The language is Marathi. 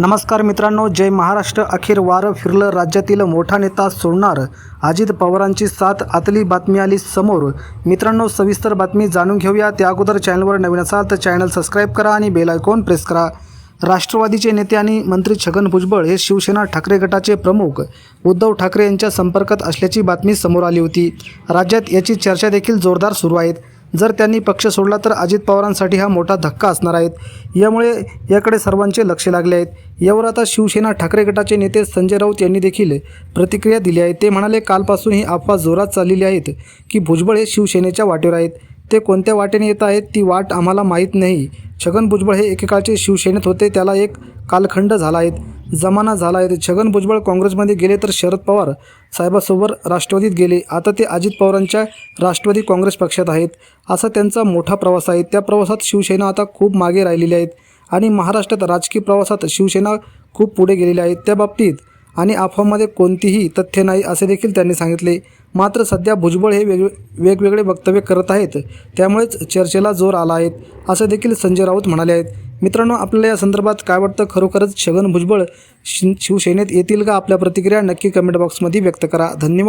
नमस्कार मित्रांनो जय महाराष्ट्र. अखेर वारं फिरलं राज्यातील मोठा नेता सोडणार अजित पवारांची साथ. आतली बातमी आली समोर. मित्रांनो सविस्तर बातमी जाणून घेऊया. त्या अगोदर चॅनलवर नवीन असाल तर चॅनल सबस्क्राईब करा आणि बेल आयकॉन प्रेस करा. राष्ट्रवादीचे नेते आणि मंत्री छगन भुजबळ हे शिवसेना ठाकरे गटाचे प्रमुख. उद्धव ठाकरे यांच्या संपर्कात असल्याची बातमी समोर आली होती. राज्यात याची चर्चा देखील जोरदार सुरू आहेत. जर त्यांनी पक्ष सोडला तर अजित पवारांसाठी हा मोठा धक्का असणार आहेत यामुळे याकडे सर्वांचे लक्ष लागले आहेत यावर आता शिवसेना ठाकरे गटाचे नेते संजय राऊत यांनी देखील प्रतिक्रिया दिली आहे. ते म्हणाले कालपासून ही अफवा जोरात चाललेली आहेत की भुजबळ हे शिवसेनेच्या वाटेवर आहेत. ते कोणत्या वाटेने येत आहेत ती वाट आम्हाला माहीत नाही. छगन भुजबळ हे एकेकाळचे शिवसेनेत होते. त्याला एक कालखंड झाला आहे. जमाना झाला आहे. छगन भुजबळ काँग्रेसमध्ये गेले तर शरद पवार साहेबासोबत राष्ट्रवादीत गेले. आता ते अजित पवारांच्या राष्ट्रवादी काँग्रेस पक्षात आहेत. असा त्यांचा मोठा प्रवास आहे. त्या प्रवासात शिवसेना आता खूप मागे राहिलेली आहेत. आणि महाराष्ट्रात राजकीय प्रवासात शिवसेना खूप पुढे गेलेली आहे. त्या बाबतीत आणि अफवामध्ये कोणतीही तथ्य नाही असे देखील त्यांनी सांगितले. मात्र सध्या भुजबळ हे वेग वेगवेगळे वक्तव्य करत आहेत. त्यामुळेच चर्चेला जोर आला आहे असं देखील संजय राऊत म्हणाले आहेत. मित्रांनो आपल्याला या संदर्भात काय वाटतं? खरोखरच छगन भुजबळ शि शिवसेनेत येतील का? आपल्या प्रतिक्रिया नक्की कमेंट बॉक्समध्ये व्यक्त करा. धन्यवाद.